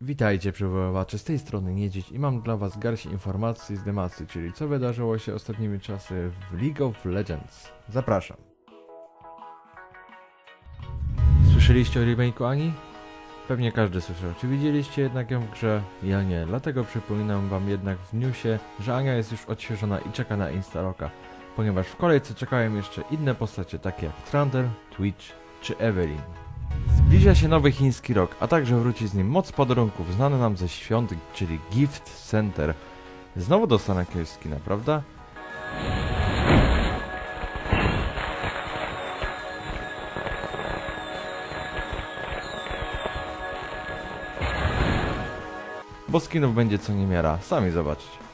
Witajcie przywoływacze, z tej strony Niedźwiedź i mam dla was garść informacji z Demacji, czyli co wydarzyło się ostatnimi czasy w League of Legends. Zapraszam. Słyszeliście o remake'u Ani? Pewnie każdy słyszał. Czy widzieliście jednak ją w grze? Ja nie, dlatego przypominam wam jednak w newsie, że Ania jest już odświeżona i czeka na Instaroka, ponieważ w kolejce czekają jeszcze inne postacie takie jak Trundle, Twitch czy Evelyn. Zbliża się nowy chiński rok, a także wróci z nim moc podarunków znany nam ze świąt, czyli Gift Center. Znowu dostanę jakiegoś skina, prawda? Bo skinów będzie co niemiara, sami zobaczcie.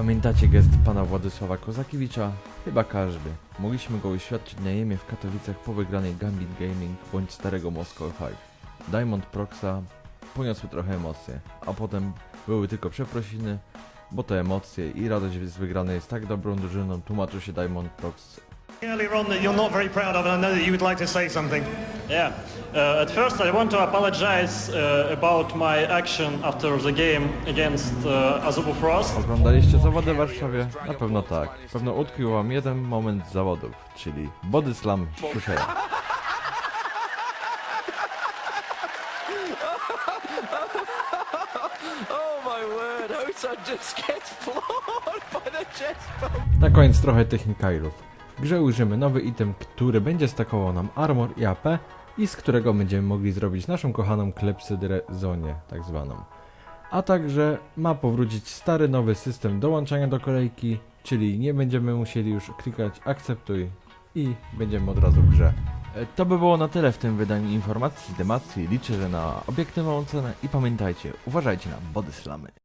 Pamiętacie gest pana Władysława Kozakiewicza? Chyba każdy. Mogliśmy go uświadczyć na jemie w Katowicach po wygranej Gambit Gaming bądź starego Moscow 5. Diamond Proxa poniosły trochę emocje, a potem były tylko przeprosiny, bo te emocje i radość z wygranej jest tak dobrą drużyną, tłumaczył się Diamond Prox. Earlier on that you're not very proud of, and I know that you would like to say something. Yeah. Uh, at first, I want to apologize uh, about my action after the game against uh, Azubu Frost. Oglądaliście zawody w Warszawie? Na pewno tak. Pewno utkwił wam jeden moment z zawodów, czyli Body Slam. Oh. Na koniec trochę technikailów. Grze ujrzymy nowy item, który będzie stakował nam armor i AP i z którego będziemy mogli zrobić naszą kochaną klepsydrę zonię, tak zwaną. A także ma powrócić stary nowy system dołączania do kolejki, czyli nie będziemy musieli już klikać akceptuj i będziemy od razu w grze. E, To by było na tyle w tym wydaniu informacji z demacji. Liczę, że na obiektywną ocenę i pamiętajcie, uważajcie na body slamy.